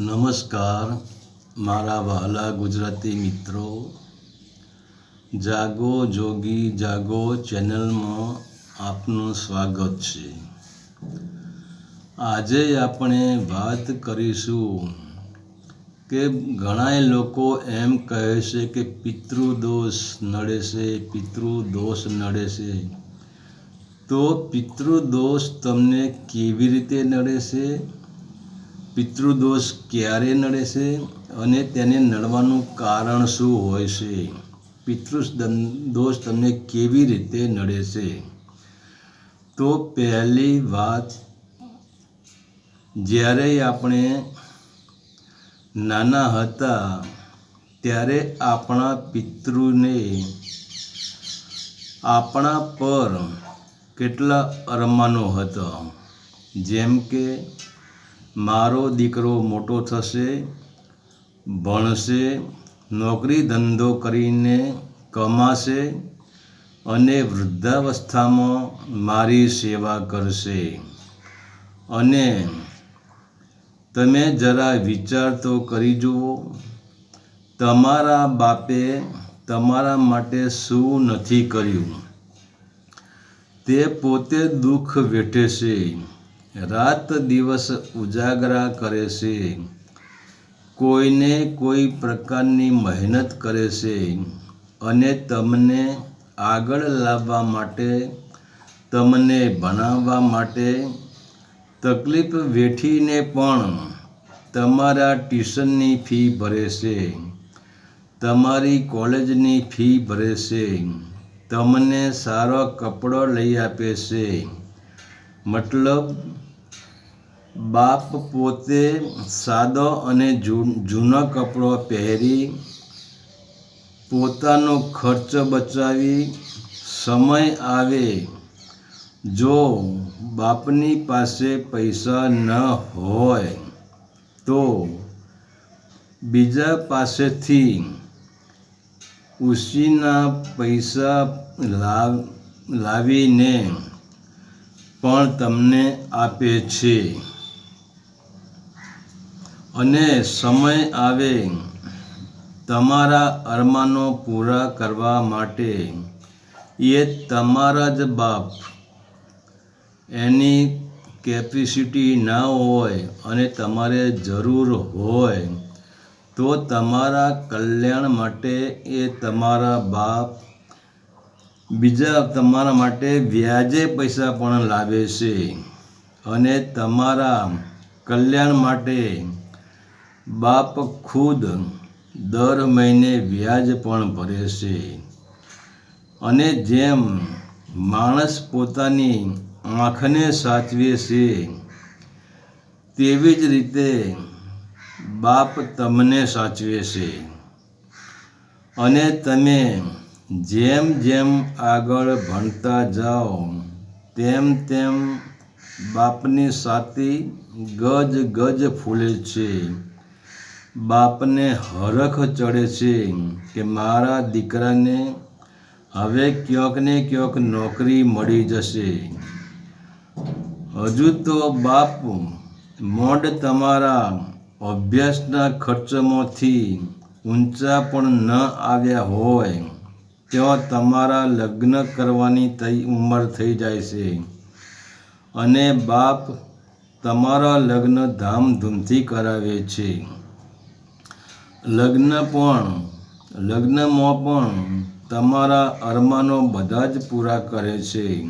નમસ્કાર, મારા વહાલા ગુજરાતી મિત્રો. જાગો જોગી, જાગો ચેનલમાં આપનું સ્વાગત છે. આજે આપણે વાત કરીશું કે ઘણાય લોકો એમ કહે છે કે પિતૃદોષ નડે છે, પિતૃદોષ નડે છે. તો પિતૃદોષ તમને કેવી રીતે નડે છે? પિતૃદોષ ક્યારે નડે છે અને તેને નડવાનું કારણ શું હોય છે? પિતૃ દોષ તમને કેવી રીતે નડે છે? તો પહેલી વાત, જ્યારે આપણે નાના હતા, ત્યારે આપણા પિતૃને આપણા પર કેટલા અરમાનો હતા. જેમ કે મારો દીકરો મોટો થશે, ભણશે, નોકરી ધંધો કરીને કમાશે અને વૃદ્ધાવસ્થામાં મારી સેવા કરશે. અને તમે જરા વિચાર તો કરી જુઓ, તમારા બાપે તમારા માટે શું નથી કર્યું? તે પોતે દુઃખ વેઠે છે. રાત દિવસ ઉજાગરા કરે છે. કોઈને કોઈ પ્રકારની મહેનત કરે છે અને તમને આગળ લાવવા માટે, તમને ભણાવવા માટે તકલીફ વેઠીને પણ તમારા ટ્યુશનની ફી ભરે છે. તમારી કોલેજની ફી ભરે છે. તમને સારો કપડો લઈ આપે છે. મતલબ બાપ પોતે સાદો અને જૂનો કપડો પહેરી પોતાનો ખર્ચ બચાવી સમય આવે. જો બાપની પાસે પૈસા ન હોય તો બીજા પાસેથી ઉશીના પૈસા લાવ, લાવીને પણ તમને આપે છે. અને સમય આવે તમારા અરમાનો પૂરા કરવા માટે. એ તમારા જ બાપ. એની કેપેસિટી ના હોય અને તમારે જરૂર હોય, તો તમારા કલ્યાણ માટે એ તમારા બાપ. બીજા તમારા માટે વ્યાજે પૈસા પણ લાવે છે અને તમારા કલ્યાણ માટે બાપ ખુદ દર મહિને વ્યાજ પણ ભરે છે. અને જેમ માણસ પોતાની આંખને સાચવે છે, તેવી જ રીતે બાપ તમને સાચવે છે. અને તમે જેમ જેમ આગળ ભણતા જાઓ, તેમ તેમ બાપની સાતી ગજ ગજ ફૂલે છે. બાપને હરખ ચડે છે કે મારા દીકરાને હવે ક્યાંક ને ક્યાંક નોકરી મળી જશે. હજુ તો બાપ મોડ તમારા અભ્યાસના ખર્ચમાંથી ઊંચા પણ ન આવ્યા હોય, ત્યાં તમારા લગ્ન કરવાની તઈ ઉંમર થઈ જાય છે. અને બાપ તમારા લગ્ન ધામધૂમથી કરાવે છે. લગ્ન પણ, લગ્નમાં પણ તમારા અરમાનો બધા જ પૂરા કરે છે.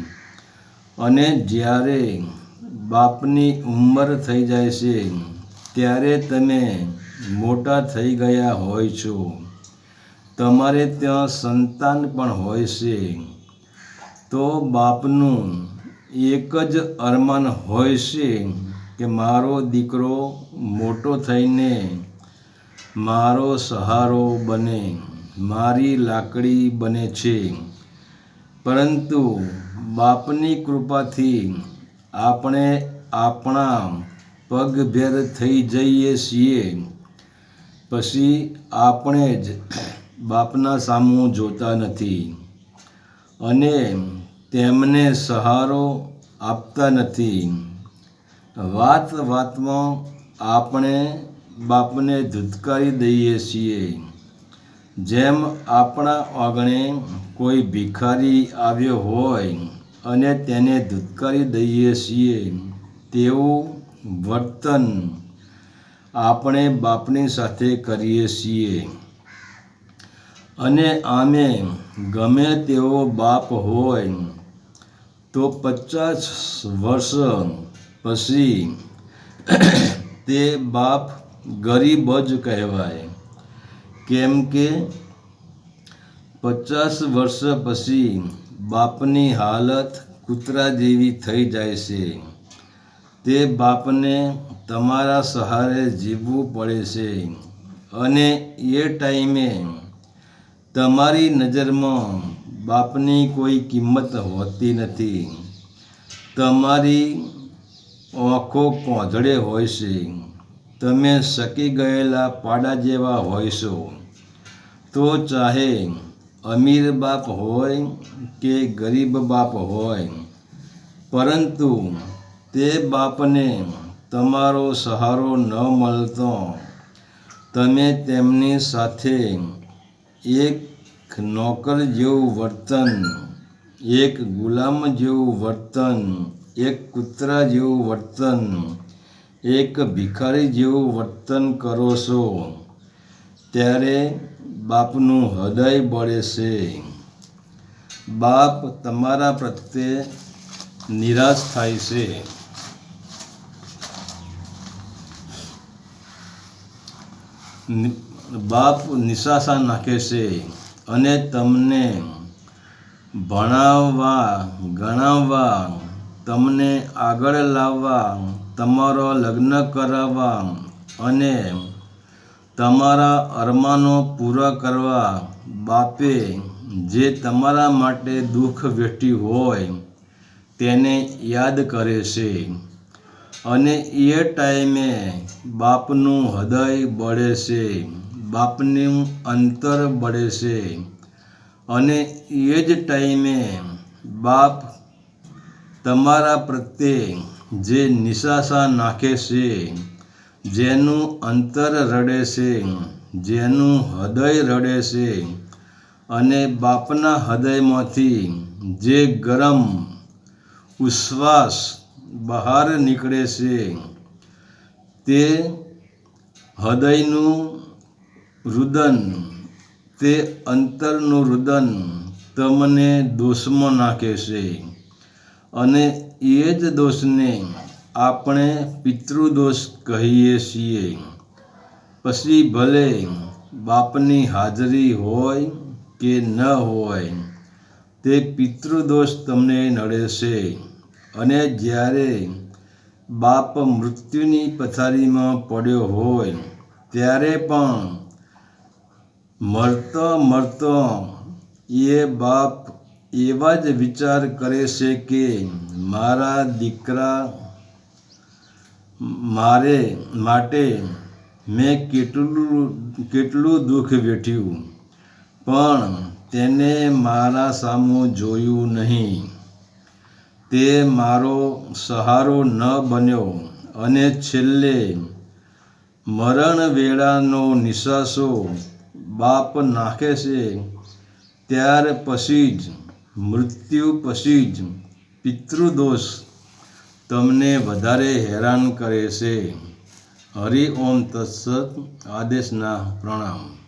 અને જ્યારે બાપની ઉંમર થઈ જાય છે, ત્યારે તમે મોટા થઈ ગયા હોય છો. તમારે ત્યાં સંતાન પણ હોય છે. તો બાપનું એક જ અરમાન હોય છે કે મારો દીકરો મોટો થઈને મારો સહારો બને, મારી લાકડી બને છે. પરંતુ બાપની કૃપાથી આપણે આપણા પગભેર થઈ જઈએ છીએ. પછી આપણે જ બાપના સામું જોતા નથી અને તેમને સહારો આપતા નથી. વાત વાતમાં આપણે બાપને ધૂતકારી દઈએ છીએ. જેમ આપણા આંગણે કોઈ ભિખારી આવ્યો હોય અને તેને ધૂતકારી દઈએ છીએ, તેવું વર્તન આપણે બાપની સાથે કરીએ છીએ. અને આમે ગમે તેવો બાપ હોય, તો પચાસ વર્ષ પછી તે બાપ ગરીબ જ કહેવાય. કેમ કે પચાસ વર્ષ પછી બાપની હાલત કૂતરા જેવી થઈ જાય છે. તે બાપને તમારા સહારે જીવવું પડે છે. અને એ ટાઈમે તમારી નજરમાં બાપની કોઈ કિંમત હોતી નથી. તમારી આંખો કોંધળે હોય છે. તમે શકી ગયેલા પાડા જેવા હોઈશો. તો ચાહે અમીર બાપ હોય કે ગરીબ બાપ હોય, પરંતુ તે બાપને તમારો સહારો ન મળતો. તમે તેમની સાથે એક નોકર જેવું વર્તન, એક ગુલામ જેવું વર્તન, એક કૂતરા જેવું વર્તન એક ભિખારી જેવું વર્તન કરો છો, ત્યારે બાપનું હૃદય બળે છે. બાપ તમારા પ્રત્યે નિરાશ થાય છે. બાપ નિશાસા નાખે છે અને તમને ભણાવવા, ગણાવવા તમને આગળ લાવવા, તમારો લગ્ન કરાવવા અને તમારા અરમાનો પૂરા કરવા બાપે જે તમારા માટે દુઃખ વેઠ્યું હોય તેને યાદ કરે છે. અને એ ટાઈમે બાપનું હૃદય બળે છે, બાપનું અંતર બળે છે. અને એ જ ટાઈમે બાપ તમારા પ્રત્યે જે નિશાસા નાખે છે, જેનું અંતર રડે છે, જેનું હૃદય રડે છે અને બાપના હૃદયમાંથી જે ગરમ ઉશ્વાસ બહાર નીકળે છે, તે હૃદયનું રુદન, તે અંતરનું રુદન તમને દોષમાં નાખે છે. અને એ જ દોષને આપણે પિતૃદોષ કહીએ છીએ. પછી ભલે બાપની હાજરી હોય કે ન હોય, તે પિતૃદોષ તમને નડે છે અને જ્યારે બાપ મૃત્યુની પથારીમાં પડ્યો હોય, ત્યારે પણ મરતો મરતો એ બાપ એવા જ વિચાર કરે છે કે મારા દીકરા મારે માટે મેં કેટલું કેટલું દુઃખ વેઠ્યું, પણ તેને મારા સામું જોયું નહીં. તે મારો સહારો ન બન્યો અને છેલ્લે મરણ વેળાનો નિશાસો બાપ નાખે છે, ત્યાર પછી જ મૃત્યુ પછી જ પિતૃદોષ તમને વધારે હેરાન કરે છે. હરિ ઓમ તત્સત આદેશના પ્રણામ.